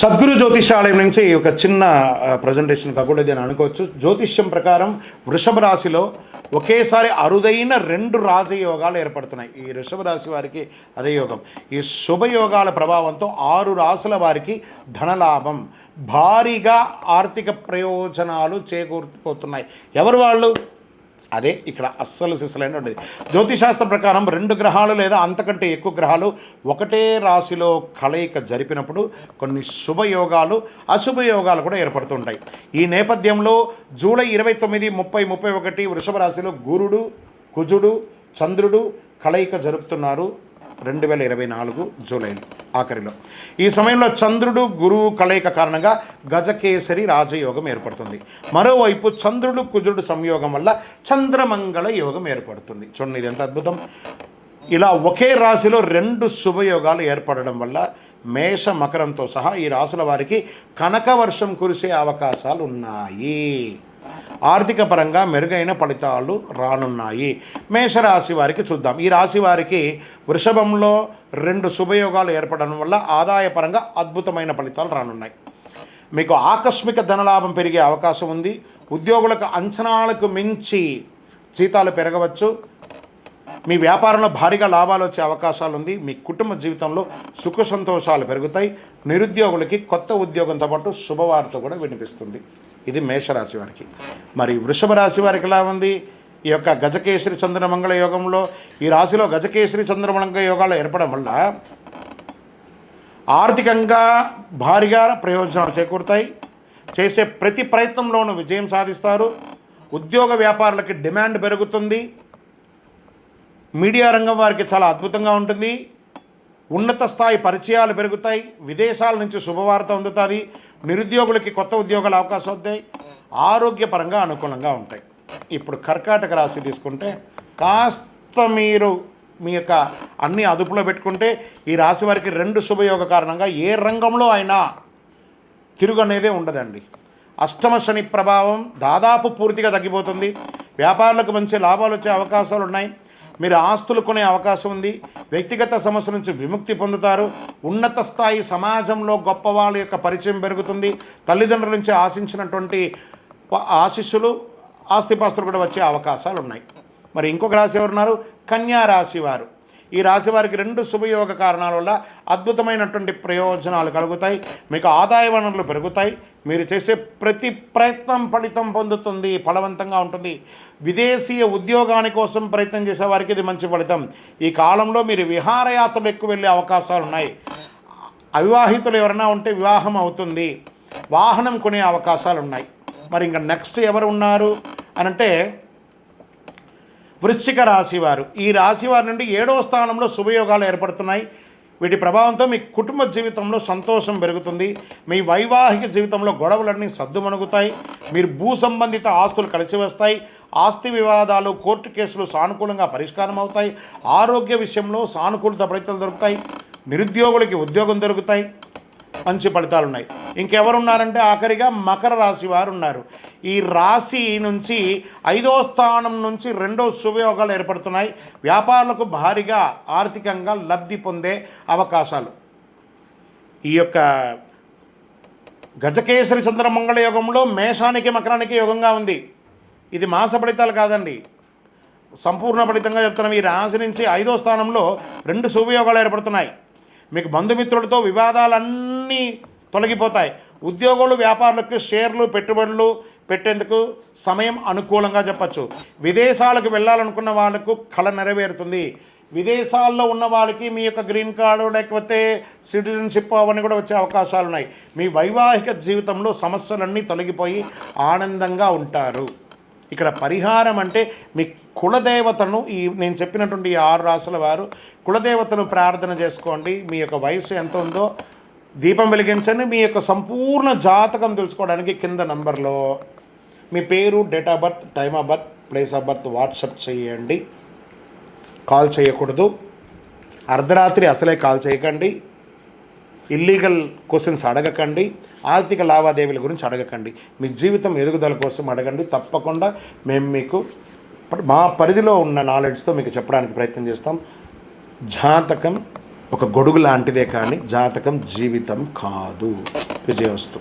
సద్గురు జ్యోతిషాలయం నుంచి ఒక చిన్న ప్రజెంటేషన్ కాకుండా ఇది అని అనుకోవచ్చు. జ్యోతిష్యం ప్రకారం వృషభ రాశిలో ఒకేసారి అరుదైన రెండు రాజయోగాలు ఏర్పడుతున్నాయి. ఈ వృషభ రాశి వారికి అదే యోగం. ఈ శుభయోగాల ప్రభావంతో ఆరు రాసుల వారికి ధనలాభం. భారీగా ఆర్థిక ప్రయోజనాలు చేకూరిపోతున్నాయి ఎవరు వాళ్ళు? అదే ఇక్కడ అస్సలు సిసలైన ఉండేది. జ్యోతిశాస్త్ర ప్రకారం రెండు గ్రహాలు లేదా అంతకంటే ఎక్కువ గ్రహాలు ఒకటే రాశిలో కలయిక జరిపినప్పుడు కొన్ని శుభయోగాలు అశుభయోగాలు కూడా ఏర్పడుతుంటాయి. ఈ నేపథ్యంలో జూలై ఇరవై తొమ్మిది ముప్పై ముప్పై ఒకటి వృషభ రాశిలో గురుడు కుజుడు చంద్రుడు కలయిక జరుపుతున్నారు. రెండు వేల ఇరవై నాలుగు జూలై ఆఖరిలో. ఈ సమయంలో చంద్రుడు గురువు కలయిక కారణంగా గజకేసరి రాజయోగం ఏర్పడుతుంది. మరోవైపు చంద్రుడు కుజుడు సంయోగం వల్ల చంద్రమంగళ యోగం ఏర్పడుతుంది. చూడండి ఇది ఎంత అద్భుతం. ఇలా ఒకే రాశిలో రెండు శుభయోగాలు ఏర్పడడం వల్ల మేష మకరంతో సహా ఈ రాశుల వారికి కనక వర్షం కురిసే అవకాశాలు ఉన్నాయి ఆర్థిక పరంగా మెరుగైన ఫలితాలు రానున్నాయి. మేషరాశి వారికి చూద్దాం. ఈ రాశి వారికి వృషభంలో రెండు శుభయోగాలు ఏర్పడడం వల్ల ఆదాయపరంగా అద్భుతమైన ఫలితాలు రానున్నాయి. మీకు ఆకస్మిక ధనలాభం పెరిగే అవకాశం ఉంది. ఉద్యోగులకు అంచనాలకు మించి జీతాలు పెరగవచ్చు. మీ వ్యాపారంలో భారీగా లాభాలు వచ్చే అవకాశాలు ఉంది. మీ కుటుంబ జీవితంలో సుఖ సంతోషాలు పెరుగుతాయి. నిరుద్యోగులకి కొత్త ఉద్యోగంతో పాటు శుభవార్త కూడా వినిపిస్తుంది. ఇది మేషరాశి వారికి. మరి వృషభ రాశి వారికి ఎలా ఉంది? ఈ యొక్క గజకేసరి చంద్రమంగళ యోగంలో ఈ రాశిలో గజకేసరి చంద్రమంగళ యోగాలు ఏర్పడడం వల్ల ఆర్థికంగా భారీగా ప్రయోజనాలు చేకూరుతాయి. చేసే ప్రతి ప్రయత్నంలోనూ విజయం సాధిస్తారు. ఉద్యోగ వ్యాపారులకి డిమాండ్ పెరుగుతుంది. మీడియా రంగం వారికి చాలా అద్భుతంగా ఉంటుంది. ఉన్నత స్థాయి పరిచయాలు పెరుగుతాయి. విదేశాల నుంచి శుభవార్త అందుతుంది. నిరుద్యోగులకి కొత్త ఉద్యోగాల అవకాశం వస్తాయి ఆరోగ్యపరంగా అనుకూలంగా ఉంటాయి. ఇప్పుడు కర్కాటక రాశి తీసుకుంటే కాస్త మీరు మీ యొక్క అన్ని అదుపులో పెట్టుకుంటే ఈ రాశి వారికి రెండు శుభయోగ కారణంగా ఏ రంగంలో అయినా తిరుగు అనేదే ఉండదండి. అష్టమ శని ప్రభావం దాదాపు పూర్తిగా తగ్గిపోతుంది. వ్యాపారులకు మంచి లాభాలు వచ్చే అవకాశాలు ఉన్నాయి. మీరు ఆస్తులు కొనే అవకాశం ఉంది. వ్యక్తిగత సమస్య నుంచి విముక్తి పొందుతారు. ఉన్నత స్థాయి సమాజంలో గొప్ప వాళ్ళ యొక్క పరిచయం పెరుగుతుంది. తల్లిదండ్రుల నుంచి ఆశించినటువంటి ఆశీస్సులు ఆస్తిపాస్తులు కూడా వచ్చే అవకాశాలు ఉన్నాయి మరి ఇంకొక రాశి ఎవరున్నారు? కన్యా రాశి వారు. ఈ రాశి వారికి రెండు శుభయోగ కారణాల వల్ల అద్భుతమైనటువంటి ప్రయోజనాలు కలుగుతాయి. మీకు ఆదాయ వనరులు పెరుగుతాయి. మీరు చేసే ప్రతి ప్రయత్నం ఫలితం పొందుతుంది ఫలవంతంగా ఉంటుంది. విదేశీయ ఉద్యోగాని కోసం ప్రయత్నం చేసే వారికి ఇది మంచి ఫలితం. ఈ కాలంలో మీరు విహారయాత్రలు ఎక్కువ వెళ్ళే అవకాశాలు ఉన్నాయి. అవివాహితులు ఎవరైనా ఉంటే వివాహం అవుతుంది. వాహనం కొనే అవకాశాలు ఉన్నాయి. మరి ఇంకా నెక్స్ట్ ఎవరు ఉన్నారు? అని అంటే వృశ్చిక రాశివారు ఈ రాశి వారి నుండి ఏడవ స్థానంలో శుభయోగాలు ఏర్పడుతున్నాయి. వీటి ప్రభావంతో మీ కుటుంబ జీవితంలో సంతోషం పెరుగుతుంది. మీ వైవాహిక జీవితంలో గొడవలన్నీ సద్దుమణుగుతాయి. మీరు భూ సంబంధిత ఆస్తులు కలిసి వస్తాయి. ఆస్తి వివాదాలు కోర్టు కేసులు సానుకూలంగా పరిష్కారం అవుతాయి ఆరోగ్య విషయంలో సానుకూలత ఫలితాలు దొరుకుతాయి. నిరుద్యోగులకి ఉద్యోగం దొరుకుతాయి. మంచి ఫలితాలు ఉన్నాయి ఇంకెవరున్నారంటే ఆఖరిగా మకర రాశి వారు ఉన్నారు. ఈ రాశి నుంచి ఐదో స్థానం నుంచి రెండో శుభయోగాలు ఏర్పడుతున్నాయి. వ్యాపారులకు భారీగా ఆర్థికంగా లబ్ధి పొందే అవకాశాలు. ఈ యొక్క గజకేసరి చంద్రమంగళ యోగంలో మేషానికి మకరానికి యోగంగా ఉంది. ఇది మాస ఫలితాలు కాదండి. సంపూర్ణ ఫలితంగా చెప్తున్నాం. ఈ రాశి నుంచి ఐదో స్థానంలో రెండు శుభయోగాలు ఏర్పడుతున్నాయి. మీకు బంధుమిత్రులతో వివాదాలన్నీ తొలగిపోతాయి. ఉద్యోగులు వ్యాపారులకు షేర్లు పెట్టుబడులు పెట్టేందుకు సమయం అనుకూలంగా చెప్పచ్చు. విదేశాలకు వెళ్ళాలనుకున్న వాళ్ళకు కళ నెరవేరుతుంది. విదేశాల్లో ఉన్న వాళ్ళకి మీ యొక్క గ్రీన్ కార్డు లేకపోతే సిటిజన్షిప్ అవన్నీ కూడా వచ్చే అవకాశాలు ఉన్నాయి మీ వైవాహిక జీవితంలో సమస్యలన్నీ తొలగిపోయి ఆనందంగా ఉంటారు. ఇక్కడ పరిహారం అంటే మీ కులదేవతను ఈ నేను చెప్పినటువంటి ఈ ఆరు రాసుల వారు కులదేవతను ప్రార్థన చేసుకోండి. మీ యొక్క వయసు ఎంత ఉందో దీపం వెలిగించండి. మీ యొక్క సంపూర్ణ జాతకం తెలుసుకోవడానికి కింద నంబర్లో మీ పేరు date of birth time of birth place of birth WhatsApp చేయండి. కాల్ చేయకూడదు. అర్ధరాత్రి అసలే కాల్ చేయకండి. ఇల్లీగల్ క్వశ్చన్స్ అడగకండి. ఆర్థిక లావాదేవీల గురించి అడగకండి. మీ జీవితం ఎదుగుదల కోసం అడగండి. తప్పకుండా మేము మీకు మా పరిధిలో ఉన్న నాలెడ్జ్తో మీకు చెప్పడానికి ప్రయత్నం చేస్తాం. జాతకం ఒక గొడుగు లాంటిదే కానీ జాతకం జీవితం కాదు. విజయవస్తు.